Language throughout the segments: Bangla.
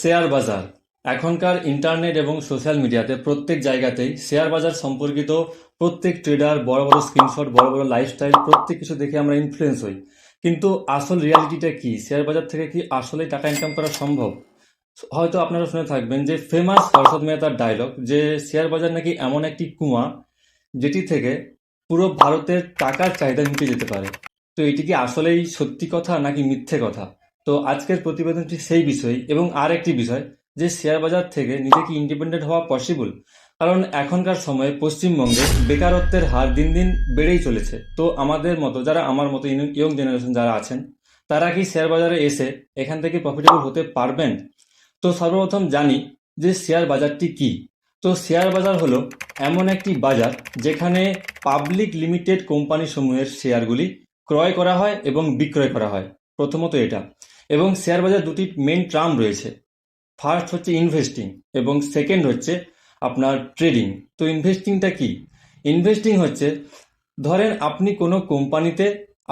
শেয়ার বাজার। এখনকার ইন্টারনেট এবং সোশ্যাল মিডিয়াতে প্রত্যেক জায়গাতেই শেয়ার বাজার সম্পর্কিত প্রত্যেক ট্রেডার, বড় বড় স্ক্রিনশট, বড় বড় লাইফস্টাইল প্রত্যেক কিছু দেখে আমরা ইনফ্লুয়েন্স হই। কিন্তু আসল রিয়ালিটিটা কি? শেয়ার বাজার থেকে কি আসলেই টাকা ইনকাম করা সম্ভব? হয়তো আপনারা শুনে থাকবেন যে ফেমাস হর্ষদ মেহতার ডায়লগ যে শেয়ার বাজার নাকি এমন একটি কুয়া যেটি থেকে পুরো ভারতের টাকার চাহিদা মিটে যেতে পারে। তো এটি কি আসলেই সত্যি কথা নাকি মিথ্যে কথা? তো আজকের প্রতিবেদনটি সেই বিষয় এবং আর একটি বিষয় যে শেয়ার বাজার থেকে নিজে কি ইন্ডিপেন্ডেন্ট হওয়া পসিবল কারণ এখনকার সময়ে পশ্চিমবঙ্গে বেকারত্বের হার দিন দিন বেড়েই চলেছে। তো আমাদের মতো যারা আমার মতো ইয়ং জেনারেশন যারা আছেন, তারা কি শেয়ার বাজারে এসে এখান থেকে প্রফিটেবল হতে পারবেন? তো সর্বপ্রথম জানি যে শেয়ার বাজারটি কি। তো শেয়ার বাজার হলো এমন একটি বাজার যেখানে পাবলিক লিমিটেড কোম্পানি সমূহের শেয়ারগুলি ক্রয় করা হয় এবং বিক্রয় করা হয়। প্রথমত এটা। এবং শেয়ার বাজার দুটি মেন ট্রাম রয়েছে। ফার্স্ট হচ্ছে ইনভেস্টিং এবং সেকেন্ড হচ্ছে আপনার ট্রেডিং তো ইনভেস্টিংটা কি? ইনভেস্টিং হচ্ছে, ধরেন আপনি কোনো কোম্পানিতে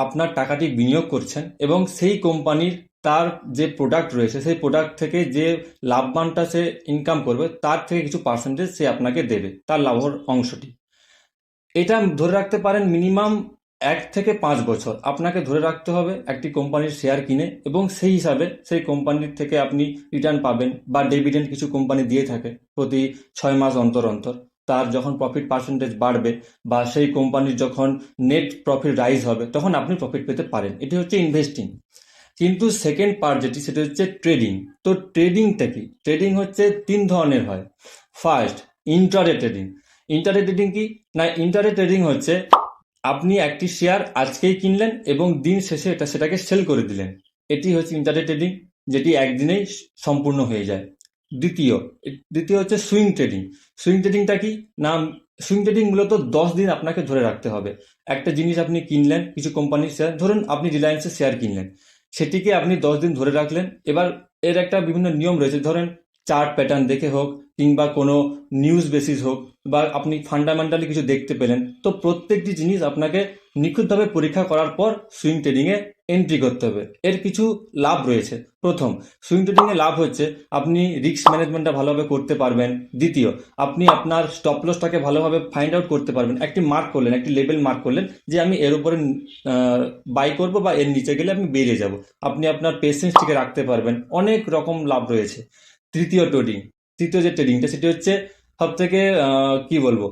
আপনার টাকাটি বিনিয়োগ করছেন এবং সেই কোম্পানির তার যে প্রোডাক্ট রয়েছে, সেই প্রোডাক্ট থেকে যে লাভবানটা সে ইনকাম করবে, তার থেকে কিছু পার্সেন্টেজ সে আপনাকে দেবে, তার লাভর অংশটি। এটা ধরে রাখতে পারেন মিনিমাম এক থেকে পাঁচ বছর আপনাকে ধরে রাখতে হবে একটি কোম্পানির শেয়ার কিনে এবং সেই হিসাবে সেই কোম্পানির থেকে আপনি রিটার্ন পাবেন বা ডিভিডেন্ড কিছু কোম্পানি দিয়ে থাকে প্রতি ছয় মাস অন্তর অন্তর। তার যখন প্রফিট পার্সেন্টেজ বাড়বে বা সেই কোম্পানির যখন নেট প্রফিট রাইজ হবে, তখন আপনি প্রফিট পেতে পারেন। এটি হচ্ছে ইনভেস্টিং কিন্তু সেকেন্ড পার্ট যেটি, সেটা হচ্ছে ট্রেডিং তো ট্রেডিংটা কি? ট্রেডিং হচ্ছে তিন ধরনের হয়। ফার্স্ট ইন্টারে ট্রেডিং ইন্টারে ট্রেডিং কি? না ইন্টারে ট্রেডিং হচ্ছে আপনি একটি শেয়ার আজকেই কিনলেন এবং দিন শেষে এটা সেটাকে সেল করে দিলেন। এটি হচ্ছে ইন্টারে ট্রেডিং যেটি একদিনেই সম্পূর্ণ হয়ে যায়। দ্বিতীয় দ্বিতীয় হচ্ছে সুইং ট্রেডিং সুইং ট্রেডিংটা কি? না সুইং ট্রেডিং মূলত দশ দিন আপনাকে ধরে রাখতে হবে। একটা জিনিস আপনি কিনলেন, কিছু কোম্পানির শেয়ার ধরুন আপনি রিলায়েন্সের শেয়ার কিনলেন। সেটিকে আপনি দশ দিন ধরে রাখলেন। এবার এর একটা বিভিন্ন নিয়ম রয়েছে। ধরেন চার্ট প্যাটার্ন দেখে হোক কিংবা কোনো নিউজ বেসিস হোক বা আপনি ফান্ডামেন্টালি কিছু দেখতে পেলেন, তো প্রত্যেকটি জিনিস আপনাকে নিখুঁতভাবে পরীক্ষা করার পর সুইং ট্রেডিংয়ে এন্ট্রি করতে হবে। এর কিছু লাভ রয়েছে। প্রথম সুইং ট্রেডিংয়ে লাভ হচ্ছে আপনি রিস্ক ম্যানেজমেন্টটা ভালোভাবে করতে পারবেন। দ্বিতীয়, আপনি আপনার স্টপ লসটাকে ভালোভাবে ফাইন্ড আউট করতে পারবেন। একটি মার্ক করলেন, একটি লেভেল মার্ক করলেন যে আমি এর উপরে বাই করব বা এর নিচে গেলে আমি বেরিয়ে যাব। আপনি আপনার পেশেন্সটিকে রাখতে পারবেন। অনেক রকম লাভ রয়েছে। তৃতীয় ট্রেডিং তৃতীয় যে ট্রেডিংটা সেটি হচ্ছে সব থেকে কি বলব?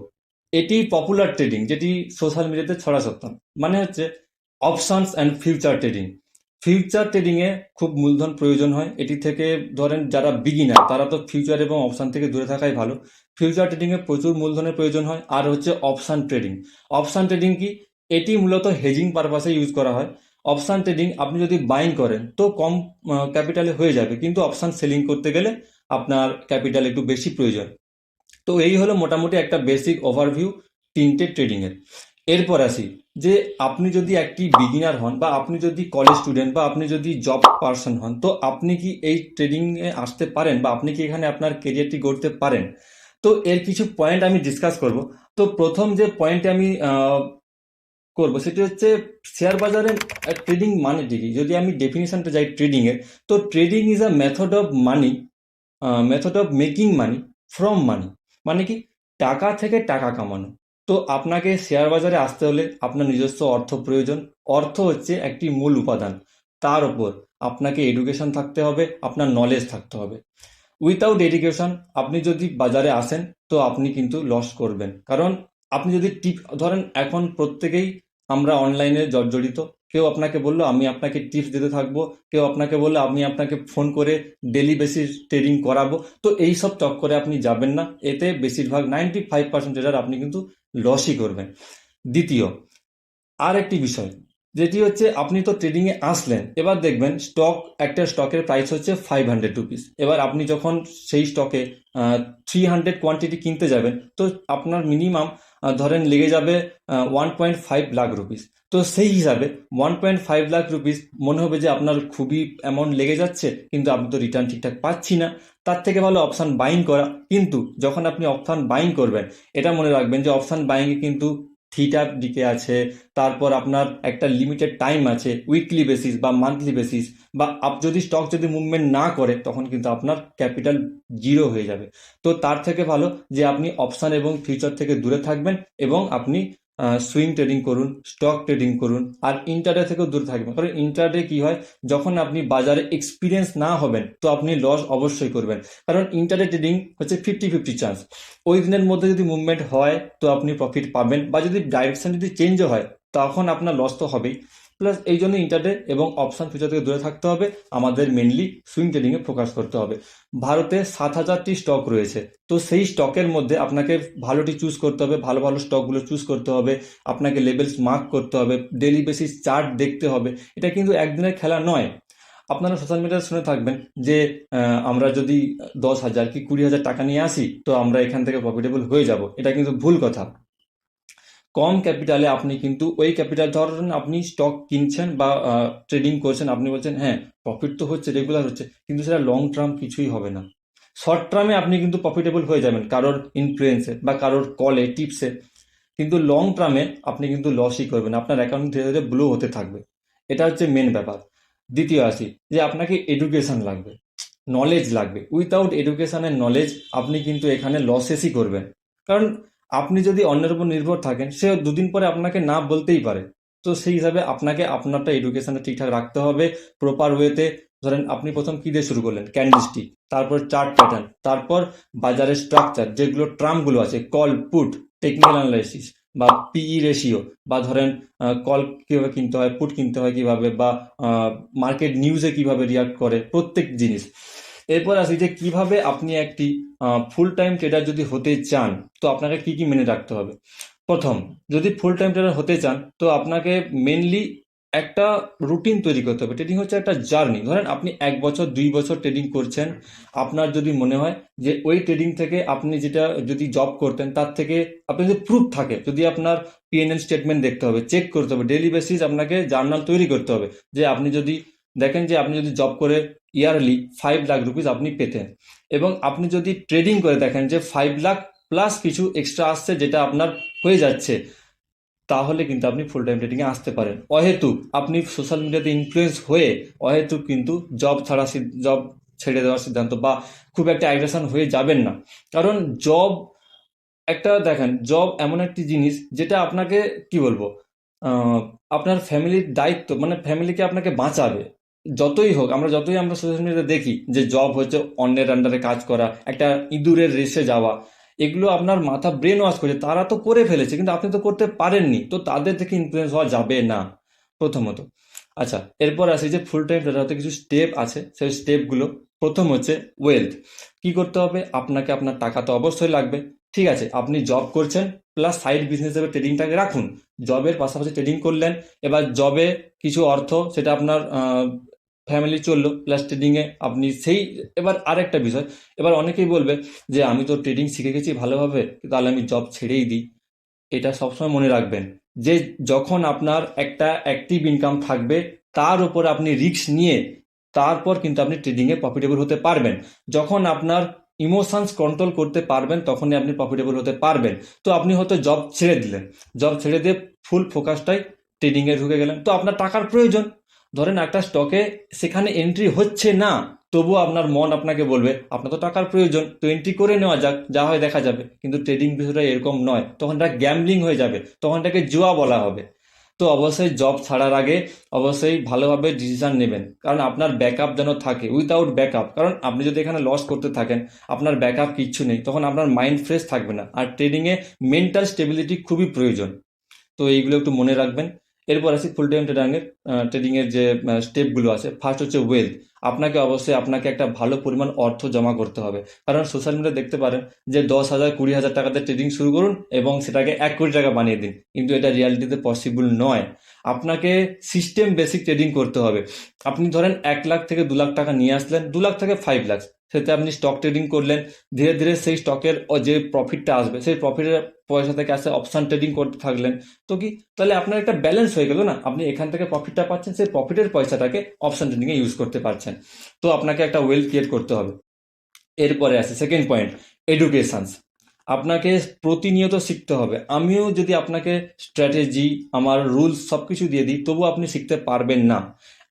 এটি পপুলার ট্রেডিং যেটি সোশ্যাল মিডিয়াতে ছড়া সত্তম মানে হচ্ছে options and future trading future ট্রেডিংয়ে খুব মূলধন প্রয়োজন হয়। এটি থেকে ধরেন যারা বিগিনার তারা তো ফিউচার এবং অপশান থেকে দূরে থাকাই ভালো। ফিউচার ট্রেডিংয়ে প্রচুর মূলধনের প্রয়োজন হয়। আর হচ্ছে অপশান ট্রেডিং অপশান ট্রেডিং কি? এটি মূলত হেজিং পারপাসে ইউজ করা হয়। অপশান ট্রেডিং আপনি যদি বাইং করেন, তো কম ক্যাপিটালে হয়ে যাবে। কিন্তু অপশান সেলিং করতে গেলে আপনার ক্যাপিটাল একটু বেশি প্রয়োজন। তো এই হলো মোটামুটি একটা বেসিক ওভারভিউ তিনটে ট্রেডিংয়ের এরপর আসি, যে আপনি যদি একটি বিগিনার হন বা আপনি যদি কলেজ স্টুডেন্ট বা আপনি যদি জব পারসন হন, তো আপনি কি এই ট্রেডিংয়ে আসতে পারেন বা আপনি কি এখানে আপনার কেরিয়ারটি গড়তে পারেন? তো এর কিছু পয়েন্ট আমি ডিসকাস করব। তো প্রথম যে পয়েন্টে আমি করব সেটি হচ্ছে শেয়ার বাজারে ট্রেডিং মানে যদি আমি ডেফিনেশনটা যাই ট্রেডিংয়ের তো trading is a method of money method of making money from money মানে কি টাকা থেকে টাকা কামানো। তো আপনাকে শেয়ার বাজারে আসতে হলে আপনার নিজস্ব অর্থ প্রয়োজন। অর্থ হচ্ছে একটি মূল উপাদান। তার ওপর আপনাকে এডুকেশন থাকতে হবে, আপনার নলেজ থাকতে হবে। উইথাউট এডুকেশন আপনি যদি বাজারে আসেন, তো আপনি কিন্তু লস করবেন। কারণ আপনি যদি টিপ ধরেন এখন প্রত্যেকেই আমরা অনলাইনে জর্জরিত। কেউ আপনাকে বলল, আমি আপনাকে টিপস দিতে থাকব। কেউ আপনাকে বলল, আমি আপনাকে ফোন করে ডেলি বেসিস ট্রেডিং করাবো। তো এই সব চক্করে আপনি যাবেন না। এতে বেশিরভাগ নাইনটি ফাইভ পার্সেন্ট ট্রেডার আপনি কিন্তু লসই করবেন। দ্বিতীয় আর একটি বিষয়, যেটি হচ্ছে আপনি তো ট্রেডিংয়ে আসলেন, এবার দেখবেন স্টক একটা স্টকের প্রাইস হচ্ছে ফাইভ হান্ড্রেড রুপিস এবার আপনি যখন সেই স্টকে থ্রি হান্ড্রেড কোয়ান্টিটি কিনতে যাবেন, তো আপনার মিনিমাম ধরেন লেগে যাবে one point five lakh rupees তো সেই হিসাবে one point five lakh rupees মনে হবে যে আপনার খুবই অ্যামাউন্ট লেগে যাচ্ছে, কিন্তু আপনি তো রিটার্ন ঠিকঠাক পাচ্ছি না। তার থেকে ভালো অপশান বাইং করা। কিন্তু যখন আপনি অপশান বাইং করবেন, এটা মনে রাখবেন যে অপশান বাইংয়ে কিন্তু থিটা দিকে আছে, তারপর আপনার একটা লিমিটেড টাইম আছে উইকলি বেসিস বা মান্থলি বেসিস বা আপ যদি স্টক যদি মুভমেন্ট না করে, তখন কিন্তু আপনার ক্যাপিটাল জিরো হয়ে যাবে। তো তার থেকে ভালো যে আপনি অপশান এবং ফিউচার থেকে দূরে থাকবেন এবং আপনি সুইং ট্রেডিং করুন স্টক ট্রেডিং করুন, আর ইন্টারডে থেকেও দূরে থাকবেন। কারণ ইন্টারডে কি হয়? যখন আপনি বাজারে এক্সপিরিয়েন্স না হবেন, তো আপনি লস অবশ্যই করবেন। কারণ ইন্টারডে ট্রেডিং হচ্ছে ফিফটি ফিফটি চান্স ওই দিনের মধ্যে যদি মুভমেন্ট হয়, তো আপনি প্রফিট পাবেন, বা যদি ডাইরেকশন যদি চেঞ্জও হয়, তখন আপনার লস তো হবেই। প্লাস এই জন্য ইন্টারডে এবং অপশান ফিউচার থেকে দূরে থাকতে হবে। আমাদের মেনলি সুইং ট্রেডিংয়ে ফোকাস করতে হবে। ভারতে সাত হাজারটি স্টক রয়েছে। তো সেই স্টকের মধ্যে আপনাকে ভালোটি চুজ করতে হবে, ভালো ভালো স্টকগুলো চুজ করতে হবে, আপনাকে লেভেলস মার্ক করতে হবে ডেলি বেসিস চার্ট দেখতে হবে। এটা কিন্তু একদিনের খেলা নয়। আপনারা সোশ্যাল মিডিয়ায় শুনে থাকবেন যে আমরা যদি দশ হাজার কি কুড়ি হাজার টাকা নিয়ে আসি, তো আমরা এখান থেকে প্রফিটেবল হয়ে যাব। এটা কিন্তু ভুল কথা। কম ক্যাপিটালে আপনি কিন্তু ওই ক্যাপিটাল ধরেন আপনি স্টক কিনছেন বা ট্রেডিং করছেন, আপনি বলছেন হ্যাঁ প্রফিট তো হচ্ছে রেগুলার হচ্ছে, কিন্তু সেটা লং টার্ম কিছুই হবে না। শর্ট টার্মে আপনি কিন্তু প্রফিটেবল হয়ে যাবেন, কারোর ইনফ্লুয়েন্সে বা কারোর কলে টিপসে কিন্তু লং টার্মে আপনি কিন্তু লসই করবেন, আপনার অ্যাকাউন্ট ধীরে ধীরে ব্লো হতে থাকবে। এটা হচ্ছে মেন ব্যাপার। দ্বিতীয় আসি, যে আপনাকে এডুকেশন লাগবে নলেজ লাগবে। উইথাউট এডুকেশনের নলেজ আপনি কিন্তু এখানে লসেসই করবেন। কারণ আপনি যদি অন্যের উপর নির্ভর থাকেন, সে দুদিন পরে আপনাকে না বলতেই পারে। তো সেই হিসাবে আপনাকে আপনারটা এডুকেশনে ঠিকঠাক রাখতে হবে প্রপার ওয়েতে ধরেন আপনি প্রথম কী দিয়ে শুরু করলেন? ক্যান্ডেলস্টিক তারপর চার্ট প্যাটার্ন তারপর বাজারের স্ট্রাকচার যেগুলো ট্রামগুলো আছে কল পুট টেকনিক্যাল অ্যানালাইসিস বা পিই রেশিও বা ধরেন কল কীভাবে কিনতে হয় পুট কিনতে হয় কীভাবে বা মার্কেট নিউজে কীভাবে রিয়াক্ট করে, প্রত্যেক জিনিস। এরপর আসি যে কীভাবে আপনি একটি ফুল টাইম ট্রেডার যদি হতে চান, তো আপনাকে কি কি মেনে রাখতে হবে? প্রথম, যদি ফুল টাইম ট্রেডার হতে চান, তো আপনাকে মেনলি একটা রুটিন তৈরি করতে হবে। ট্রেডিং হচ্ছে একটা জার্নি ধরেন আপনি এক বছর, দুই বছর ট্রেডিং করছেন। আপনার যদি মনে হয় যে ওই ট্রেডিং থেকে আপনি যেটা যদি জব করতেন, তার থেকে আপনার যদি প্রুফ থাকে, যদি আপনার পিএনএল স্টেটমেন্ট দেখতে হবে চেক করতে হবে ডেলি বেসিস আপনাকে জার্নাল তৈরি করতে হবে। যে আপনি যদি, দেখেন যে আপনি যদি জব করে ইয়ারলি ফাইভ লাখ রুপিস আপনি পেতেন। এবং আপনি যদি ট্রেডিং করে দেখেন যে ফাইভ লাখ প্লাস কিছু এক্সট্রা আসছে যেটা আপনার হয়ে যাচ্ছে, তাহলে কিন্তু আপনি ফুল টাইম ট্রেডিংয়ে আসতে পারেন। অহেতু আপনি সোশ্যাল মিডিয়াতে ইনফ্লুয়েন্স হয়ে, অহেতু কিন্তু জব ছাড়া জব ছেড়ে দেওয়ার সিদ্ধান্ত বা খুব একটা অ্যাগ্রেশন হয়ে যাবেন না। কারণ জব একটা দেখেন জব এমন একটি জিনিস যেটা আপনাকে কি বলব আপনার ফ্যামিলির দায়িত্ব মানে ফ্যামিলিকে আপনাকে বাঁচাবে। যতই হোক, আমরা যতই আমরা সোশ্যাল মিডিয়াতে দেখি যে জব হচ্ছে, অন্যের আন্ডারে কাজ করা, একটা ইঁদুরের রেসে যাওয়া, এগুলো আপনার মাথা ব্রেন ওয়াশ করছে তারা তো করে ফেলেছে, কিন্তু আপনি তো করতে পারেননি। তো তাদের থেকে ইনফ্লুয়েন্স হওয়া যাবে না, প্রথমত। আচ্ছা এরপর আসি যে ফুল টাইম ট্রেডারতে কিছু স্টেপ আছে, সেই স্টেপগুলো প্রথম হচ্ছে ওয়েলথ কি করতে হবে? আপনাকে আপনার টাকা তো অবশ্যই লাগবে। ঠিক আছে, আপনি জব করছেন প্লাস সাইড বিজনেস হিসেবে ট্রেডিংটাকে রাখুন। জবের পাশাপাশি ট্রেডিং করলেন, এবার জবে কিছু অর্থ, সেটা আপনার ফ্যামিলি চলল প্লাস ট্রেডিংয়ে আপনি সেই, এবার আরেকটা বিষয়, এবার অনেকেই বলবে যে আমি তো ট্রেডিং শিখে গেছি ভালোভাবে, তাহলে আমি জব ছেড়েই দিই। এটা সবসময় মনে রাখবেন যে যখন আপনার একটা অ্যাক্টিভ ইনকাম থাকবে, তার উপর আপনি রিস্ক নিয়ে, তারপর কিন্তু আপনি ট্রেডিংয়ে প্রফিটেবল হতে পারবেন। যখন আপনার ইমোশনস কন্ট্রোল করতে পারবেন, তখনই আপনি প্রফিটেবল হতে পারবেন। তো আপনি হয়তো জব ছেড়ে দিলেন জব ছেড়ে দিয়ে ফুল ফোকাসটাই ট্রেডিংয়ে ঢুকে গেলেন। তো আপনার টাকার প্রয়োজন ধরেন একটা স্টকে সেখানে এন্ট্রি হচ্ছে না, তবুও আপনার মন আপনাকে বলবে, আপনার তো টাকার প্রয়োজন, তো এন্ট্রি করে নেওয়া যাক, যা হয় দেখা যাবে। কিন্তু ট্রেডিং বিষয়টা এরকম নয়, তখন এটা গ্যামলিং হয়ে যাবে, তখন এটাকে জুয়া বলা হবে। তো অবশ্যই জব ছাড়ার আগে অবশ্যই ভালোভাবে ডিসিশন নেবেন, কারণ আপনার ব্যাকআপ যেন থাকে উইদাউট ব্যাকআপ কারণ আপনি যদি এখানে লস করতে থাকেন, আপনার ব্যাকআপ কিচ্ছু নেই, তখন আপনার মাইন্ড ফ্রেশ থাকবে না। আর ট্রেডিংয়ে মেন্টাল স্টেবিলিটি খুবই প্রয়োজন। তো এইগুলো একটু মনে রাখবেন। এরপর আসি ফুল টাইম ট্রেডিংয়ের ট্রেডিংয়ের যে স্টেপগুলো আছে। ফার্স্ট হচ্ছে ওয়েলথ আপনাকে অবশ্যই আপনাকে একটা ভালো পরিমাণ অর্থ জমা করতে হবে। কারণ সোশ্যাল মিডিয়া দেখতে পারেন যে দশ হাজার, কুড়ি হাজার টাকাতে ট্রেডিং শুরু করুন এবং সেটাকে এক কোটি টাকা বানিয়ে দিন। কিন্তু এটা রিয়ালিটিতে পসিবল নয়। আপনাকে সিস্টেম বেসিক ট্রেডিং করতে হবে। আপনি ধরেন এক লাখ থেকে দু লাখ টাকা নিয়ে আসলেন, দু লাখ থেকে ফাইভ লাখ সেতে আপনি স্টক ট্রেডিং করলেন, ধীরে ধীরে সেই স্টকের যে প্রফিটটা আসবে, সেই প্রফিটের পয়সা থেকে আসে অপশান ট্রেডিং করতে থাকলেন। তো কি, তাহলে আপনার একটা ব্যালেন্স হয়ে গেল না? আপনি এখান থেকে প্রফিটটা পাচ্ছেন, সেই প্রফিটের পয়সাটাকে অপশান ট্রেডিংয়ে ইউজ করতে পারছেন। তো আপনাকে একটা ওয়েল ক্রিয়েট করতে হবে। এরপরে আসে সেকেন্ড পয়েন্ট এডুকেশনস আপনাকে প্রতিনিয়ত শিখতে হবে। আমিও যদি আপনাকে স্ট্র্যাটেজি আমার রুলস সব কিছু দিয়ে দিই তবু আপনি শিখতে পারবেন না।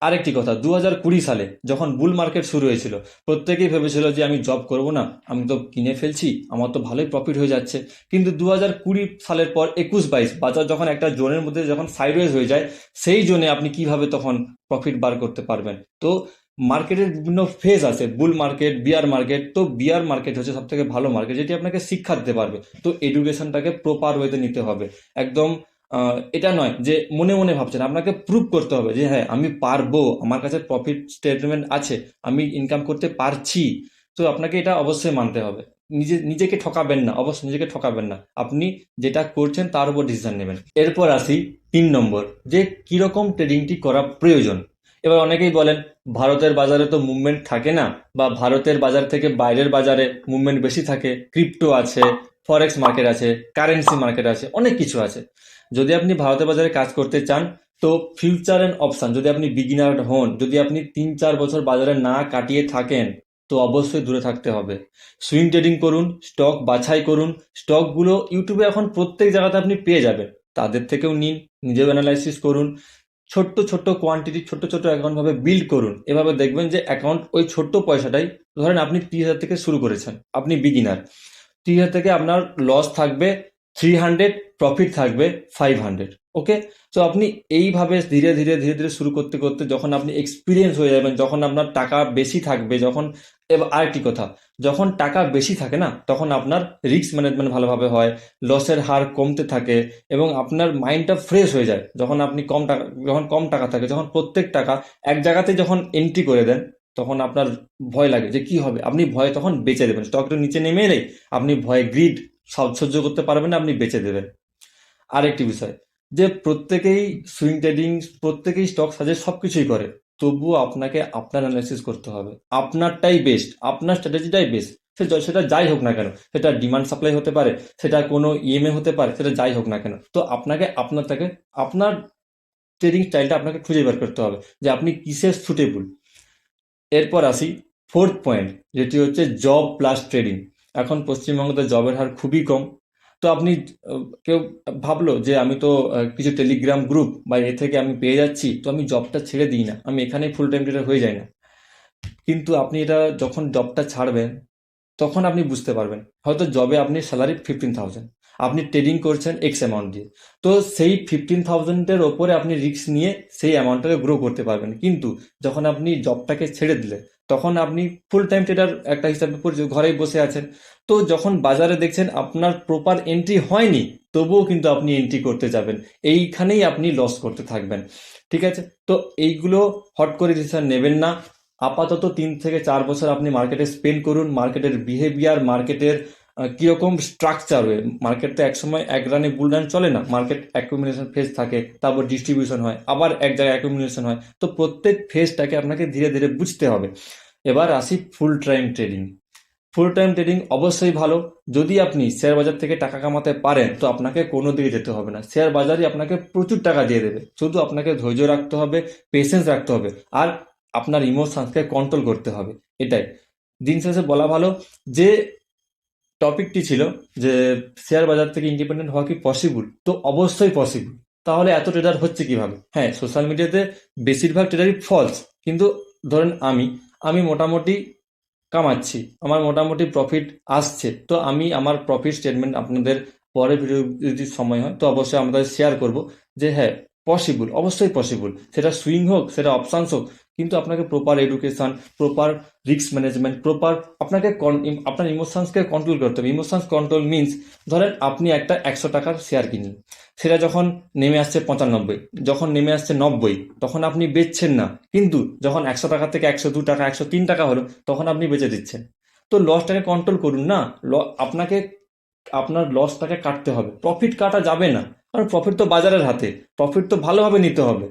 আরেকটি কথা দু হাজার কুড়ি সালে যখন বুল মার্কেট শুরু হয়েছিল, প্রত্যেকেই ভেবেছিল যে আমি জব করব না, আমি তো কিনে ফেলছি, আমার তো ভালোই প্রফিট হয়ে যাচ্ছে। কিন্তু দু হাজার কুড়ি সালের পর একুশ বাইশ, বাজার যখন একটা জোনের মধ্যে যখন সাইডওয়েজ হয়ে যায়, সেই জোনে আপনি কীভাবে তখন প্রফিট বার করতে পারবেন? তো মার্কেটের বিভিন্ন ফেজ আছে, বুল মার্কেট বিয়ার মার্কেট তো বিয়ার মার্কেট হচ্ছে সব থেকে ভালো মার্কেট যেটি আপনাকে শিক্ষা দিতে পারবে। তো এডুকেশনটাকে প্রপার ওয়েতে নিতে হবে। একদম এটা নয় যে মনে মনে ভাবছেন। আপনাকে প্রুভ করতে হবে যে হ্যাঁ আমি পারব, আমার কাছে প্রফিট স্টেটমেন্ট আছে, আমি ইনকাম করতে পারছি। তো আপনাকে এটা অবশ্যই মানতে হবে। নিজে, নিজেকে ঠকাবেন না, অবশ্যই নিজেকে ঠকাবেন না। আপনি যেটা করছেন, তার উপর ডিসিশন নেবেন। এরপর আসি তিন নম্বর, যে কীরকম ট্রেডিংটি করা প্রয়োজন। এবার অনেকেই বলেন, ভারতের বাজারে তো মুভমেন্ট থাকে না, বা ভারতের বাজার থেকে বাইরের বাজারে মুভমেন্ট বেশি থাকে ক্রিপ্টো আছে ফরেক্স মার্কেট আছে কারেন্সি মার্কেট আছে, অনেক কিছু আছে। যদি আপনি ভারতের বাজারে কাজ করতে চান, তো ফিউচার অ্যান্ড অপশান যদি আপনি বিগিনার হন, যদি আপনি তিন চার বছর বাজারে না কাটিয়ে থাকেন, তো অবশ্যই দূরে থাকতে হবে। সুইং ট্রেডিং করুন স্টক বাছাই করুন স্টকগুলো ইউটিউবে এখন প্রত্যেক জায়গাতে আপনি পেয়ে যাবেন। তাদের থেকেও নিন, নিজেও অ্যানালাইসিস করুন, ছোট্ট ছোট্ট কোয়ান্টিটি ছোট্ট ছোট্ট অ্যাকাউন্ট ভাবে বিল্ড করুন। এভাবে দেখবেন যে অ্যাকাউন্ট ওই ছোট্ট পয়সাটাই, ধরেন আপনি তিরিশ হাজার থেকে শুরু করেছেন, আপনি বিগিনার হাজার থেকে আপনার লস থাকবে থ্রি হান্ড্রেড প্রফিট থাকবে ফাইভ হান্ড্রেড ওকে তো আপনি এইভাবে ধীরে ধীরে ধীরে ধীরে শুরু করতে করতে যখন আপনি এক্সপিরিয়েন্স হয়ে যাবেন, যখন আপনার টাকা বেশি থাকবে, যখন এবার আরেকটি কথা, যখন টাকা বেশি থাকে না, তখন আপনার রিস্ক ম্যানেজমেন্ট ভালোভাবে হয় লসের হার কমতে থাকে এবং আপনার মাইন্ডটা ফ্রেশ হয়ে যায়। যখন আপনি কম টাকা, যখন কম টাকা থাকে, যখন প্রত্যেক টাকা এক জায়গাতে যখন এন্ট্রি করে দেন তখন আপনার ভয় লাগে যে কি হবে? আপনি ভয় তখন বেঁচে দেবেন। স্টকটা নিচে নেমে এলেই আপনি ভয়ে গ্রিড সহ্য করতে পারবেন না, আপনি বেঁচে দেবেন। আরেকটি বিষয়, যে প্রত্যেকেই সুইং ট্রেডিং প্রত্যেকেই স্টক সাজেস্ট সব কিছুই করে তবুও আপনাকে আপনার অ্যানালাইসিস করতে হবে। আপনারটাই বেস্ট আপনার স্ট্র্যাটেজিটাই বেস্ট সে সেটা যাই হোক না কেন, সেটা ডিমান্ড সাপ্লাই হতে পারে, সেটা কোনো ইএমএ হতে পারে, সেটা যাই হোক না কেন। তো আপনাকে, আপনারটাকে, আপনার ট্রেডিং স্টাইলটা আপনাকে খুঁজে বের করতে হবে যে আপনি কিসের সুটেবল এরপর আসি ফোর্থ পয়েন্ট যেটি হচ্ছে জব প্লাস ট্রেডিং এখন পশ্চিমবঙ্গতে জবের হার খুবই কম। তো আপনি কেউ ভাবলো যে আমি তো কিছু টেলিগ্রাম গ্রুপ বা এ থেকে আমি পেয়ে যাচ্ছি, তো আমি জবটা ছেড়ে দিই না। আমি এখানেই ফুল টাইম ট্রেডার হয়ে যাই না। কিন্তু আপনি এটা যখন জবটা ছাড়বেন, তখন আপনি বুঝতে পারবেন। হয়তো জবে আপনি স্যালারি ফিফটিন থাউজেন্ড আপনি ট্রেডিং করছেন এক্স অ্যামাউন্ট দিয়ে। তো সেই ফিফটিন থাউজেন্ডের ওপরে আপনি রিস্ক নিয়ে সেই অ্যামাউন্টটাকে গ্রো করতে পারবেন। কিন্তু যখন আপনি জবটাকে ছেড়ে দিলে তখন আপনি ফুল টাইম ট্রেডার একটা হিসাবে ঘরেই বসে আছেন। তো যখন বাজারে দেখছেন আপনার প্রপার এন্ট্রি হয়নি, তবুও কিন্তু আপনি এন্ট্রি করতে যাবেন। এইখানেই আপনি লস করতে থাকবেন। ঠিক আছে? তো এইগুলো হট করে ডিসিশন নেবেন না। আপাতত তিন থেকে চার বছর আপনি মার্কেটে স্পেন্ড করুন। মার্কেটের বিহেভিয়ার মার্কেটের কীরকম স্ট্রাকচার হয়ে মার্কেট তো একসময় এক রানে বুল রান চলে না। মার্কেট অ্যাকুমিলেশন ফেজ থাকে, তারপর ডিস্ট্রিবিউশন হয়, আবার এক জায়গায় অ্যাকুমিলেশন হয়। তো প্রত্যেক ফেজটাকে আপনাকে ধীরে ধীরে বুঝতে হবে। এবার আসি full time trading full time trading অবশ্যই ভালো। যদি আপনি শেয়ার বাজার থেকে টাকা কামাতে পারেন, তো আপনাকে কোনো দিকে যেতে হবে না। শেয়ার বাজারই আপনাকে প্রচুর টাকা দিয়ে দেবে। শুধু আপনাকে ধৈর্য রাখতে হবে পেশেন্স রাখতে হবে, আর আপনার ইমোশনসকে কন্ট্রোল করতে হবে। এটাই। দিন শেষে বলা ভালো, যে টপিকটি ছিল যে শেয়ার বাজার থেকে ইন্ডিপেন্ডেন্ট হওয়া কি পসিবল তো অবশ্যই পসিবল তাহলে এত ট্রেডার হচ্ছে কীভাবে? হ্যাঁ সোশ্যাল মিডিয়াতে বেশিরভাগ ট্রেডারই ফলস কিন্তু ধরেন আমি আমি মোটামুটি কামাচ্ছি, আমার মোটামুটি প্রফিট আসছে, তো আমি আমার প্রফিট স্টেটমেন্ট আপনাদের পরে ভিডিও যদি সময় হয়, তো অবশ্যই আমাদের শেয়ার করব যে হ্যাঁ পসিবল অবশ্যই পসিবল সেটা সুইং হোক, সেটা অপশানস হোক কিন্তু আপনাকে proper education proper risk management proper আপনাকে আপনার ইমোশনসকে কন্ট্রোল করতে হবে। ইমোশনস কন্ট্রোল মিনস ধরেন আপনি একটা একশো টাকার শেয়ার কিনলেন সেটা যখন নেমে আসছে পঁচানব্বই, যখন নেমে আসছে নব্বই, তখন আপনি বেচছেন না। কিন্তু যখন একশো টাকা থেকে একশো দু টাকা, একশো তিন টাকা হলো, তখন আপনি বেচে দিচ্ছেন। তো লসটাকে কন্ট্রোল করুন না। আপনাকে, আপনার লসটাকে কাটতে হবে। প্রফিট কাটা যাবে না। কারণ প্রফিট তো বাজারের হাতে। প্রফিট তো ভালোভাবে নিতে হবে।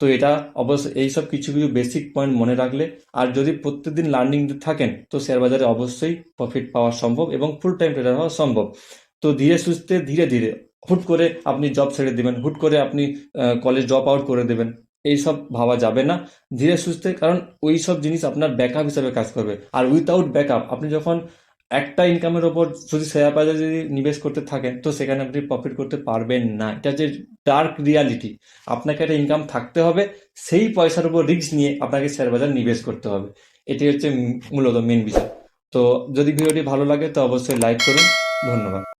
তো এটা অবশ্যই এইসব কিছু কিছু বেসিক পয়েন্ট মনে রাখলে, আর যদি প্রত্যেকদিন লার্নিং থাকেন, তো শেয়ার বাজারে অবশ্যই প্রফিট পাওয়া সম্ভব এবং ফুল টাইম ট্রেডার হওয়া সম্ভব। তো ধীরে সুস্থে, ধীরে ধীরে, হুট করে আপনি জব ছেড়ে দেবেন, হুট করে আপনি কলেজ ড্রপ আউট করে দেবেন, এইসব ভাবা যাবে না। ধীরে সুস্থে, কারণ ওই সব জিনিস আপনার ব্যাকআপ হিসাবে কাজ করবে। আর উইথাউট ব্যাকআপ আপনি যখন একটা ইনকামের ওপর যদি শেয়ার বাজার যদি নিবেশ করতে থাকেন, তো সেখানে আপনি প্রফিট করতে পারবেন না। এটা যে ডার্ক রিয়ালিটি আপনাকে একটা ইনকাম থাকতে হবে, সেই পয়সার উপর রিস্ক নিয়ে আপনাকে শেয়ার বাজার নিবেশ করতে হবে। এটি হচ্ছে মূলত মেন বিষয়। তো যদি ভিডিওটি ভালো লাগে, তো অবশ্যই লাইক করুন। ধন্যবাদ।